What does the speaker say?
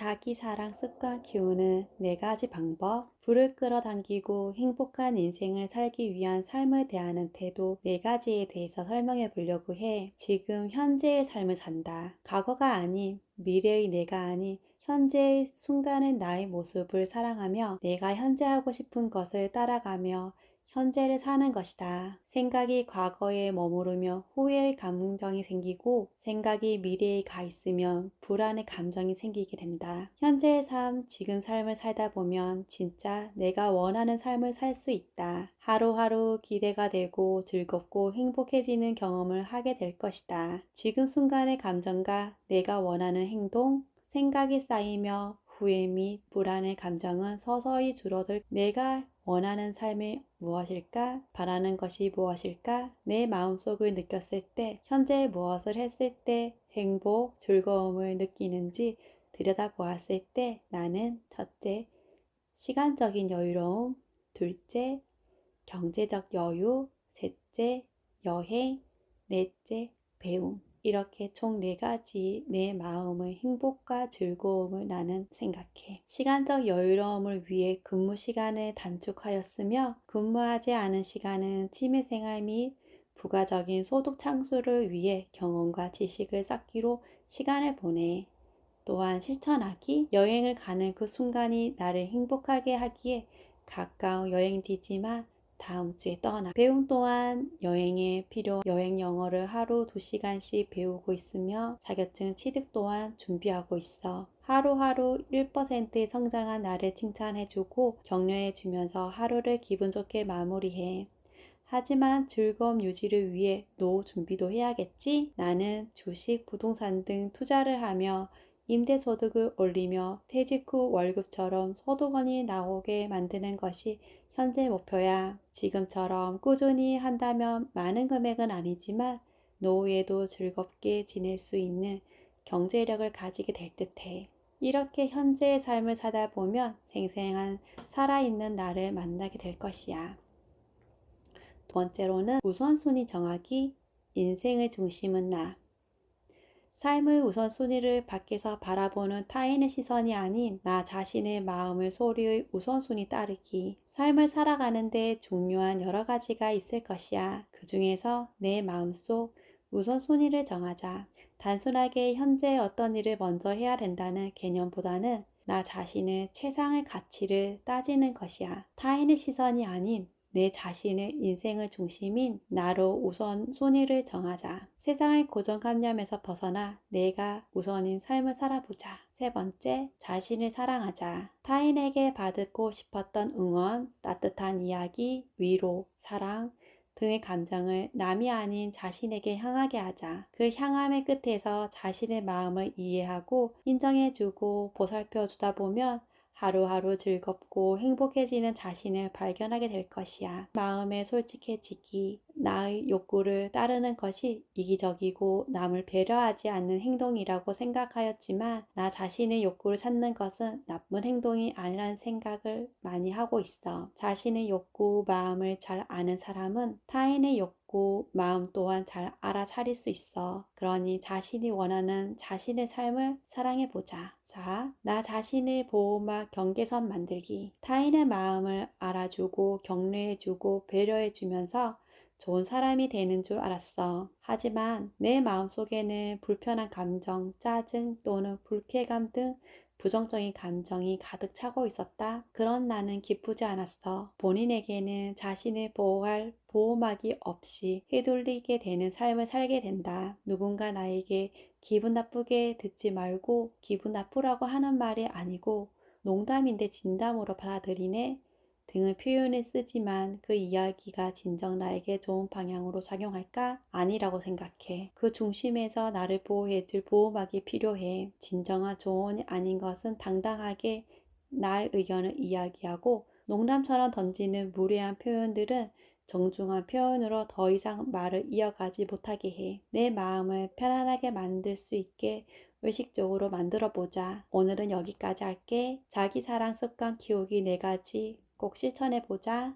자기 사랑 습관 키우는 네 가지 방법. 불을 끌어당기고 행복한 인생을 살기 위한 삶을 대하는 태도 네 가지에 대해서 설명해 보려고 해. 지금 현재의 삶을 산다. 과거가 아닌 미래의 내가 아닌 현재의 순간의 나의 모습을 사랑하며 내가 현재 하고 싶은 것을 따라가며 현재를 사는 것이다. 생각이 과거에 머무르며 후회의 감정이 생기고 생각이 미래에 가 있으면 불안의 감정이 생기게 된다. 현재의 삶, 지금 삶을 살다 보면 진짜 내가 원하는 삶을 살 수 있다. 하루하루 기대가 되고 즐겁고 행복해지는 경험을 하게 될 것이다. 지금 순간의 감정과 내가 원하는 행동, 생각이 쌓이며 후회 및 불안의 감정은 서서히 줄어들 내가 원하는 삶이 무엇일까? 바라는 것이 무엇일까? 내 마음속을 느꼈을 때, 현재 무엇을 했을 때 행복, 즐거움을 느끼는지 들여다보았을 때 나는 첫째, 시간적인 여유로움, 둘째, 경제적 여유, 셋째, 여행, 넷째, 배움. 이렇게 총 네 가지 내 마음의 행복과 즐거움을 나는 생각해. 시간적 여유로움을 위해 근무 시간을 단축하였으며 근무하지 않은 시간은 취미 생활 및 부가적인 소득 창출을 위해 경험과 지식을 쌓기로 시간을 보내. 또한 실천하기, 여행을 가는 그 순간이 나를 행복하게 하기에 가까운 여행지지만 다음 주에 떠나. 배움 또한 여행에 필요 여행 영어를 하루 2시간씩 배우고 있으며 자격증 취득 또한 준비하고 있어. 하루하루 1%의 성장한 나를 칭찬해주고 격려해주면서 하루를 기분 좋게 마무리해. 하지만 즐거움 유지를 위해 노후 준비도 해야겠지? 나는 주식, 부동산 등 투자를 하며 임대소득을 올리며 퇴직 후 월급처럼 소득원이 나오게 만드는 것이 현재 목표야. 지금처럼 꾸준히 한다면 많은 금액은 아니지만 노후에도 즐겁게 지낼 수 있는 경제력을 가지게 될 듯해. 이렇게 현재의 삶을 사다 보면 생생한 살아있는 나를 만나게 될 것이야. 두 번째로는 우선순위 정하기, 인생의 중심은 나. 삶의 우선순위를 밖에서 바라보는 타인의 시선이 아닌 나 자신의 마음의 소리의 우선순위 따르기. 삶을 살아가는데 중요한 여러 가지가 있을 것이야. 그 중에서 내 마음속 우선순위를 정하자. 단순하게 현재 어떤 일을 먼저 해야 된다는 개념보다는 나 자신의 최상의 가치를 따지는 것이야. 타인의 시선이 아닌 내 자신의 인생의 중심인 나로 우선 순위를 정하자. 세상의 고정관념에서 벗어나 내가 우선인 삶을 살아보자. 세 번째, 자신을 사랑하자. 타인에게 받고 싶었던 응원, 따뜻한 이야기, 위로, 사랑, 등의 감정을 남이 아닌 자신에게 향하게 하자. 그 향함의 끝에서 자신의 마음을 이해하고 인정해주고 보살펴주다 보면 하루하루 즐겁고 행복해지는 자신을 발견하게 될 것이야. 마음에 솔직해지기, 나의 욕구를 따르는 것이 이기적이고 남을 배려하지 않는 행동이라고 생각하였지만 나 자신의 욕구를 찾는 것은 나쁜 행동이 아니라는 생각을 많이 하고 있어. 자신의 욕구, 마음을 잘 아는 사람은 타인의 욕구, 마음 또한 잘 알아차릴 수 있어. 그러니 자신이 원하는 자신의 삶을 사랑해 보자. 4. 나 자신의 보호막 경계선 만들기. 타인의 마음을 알아주고 격려해 주고 배려해 주면서 좋은 사람이 되는 줄 알았어. 하지만 내 마음속에는 불편한 감정, 짜증 또는 불쾌감 등 부정적인 감정이 가득 차고 있었다. 그런 나는 기쁘지 않았어. 본인에게는 자신을 보호할 보호막이 없이 휘둘리게 되는 삶을 살게 된다. 누군가 나에게 기분 나쁘게 듣지 말고 기분 나쁘라고 하는 말이 아니고 농담인데 진담으로 받아들이네. 등을 표현을 쓰지만 그 이야기가 진정 나에게 좋은 방향으로 작용할까? 아니라고 생각해. 그 중심에서 나를 보호해줄 보호막이 필요해. 진정한 조언이 아닌 것은 당당하게 나의 의견을 이야기하고 농담처럼 던지는 무례한 표현들은 정중한 표현으로 더 이상 말을 이어가지 못하게 해. 내 마음을 편안하게 만들 수 있게 의식적으로 만들어 보자. 오늘은 여기까지 할게. 자기 사랑 습관 키우기 네 가지 꼭 실천해 보자.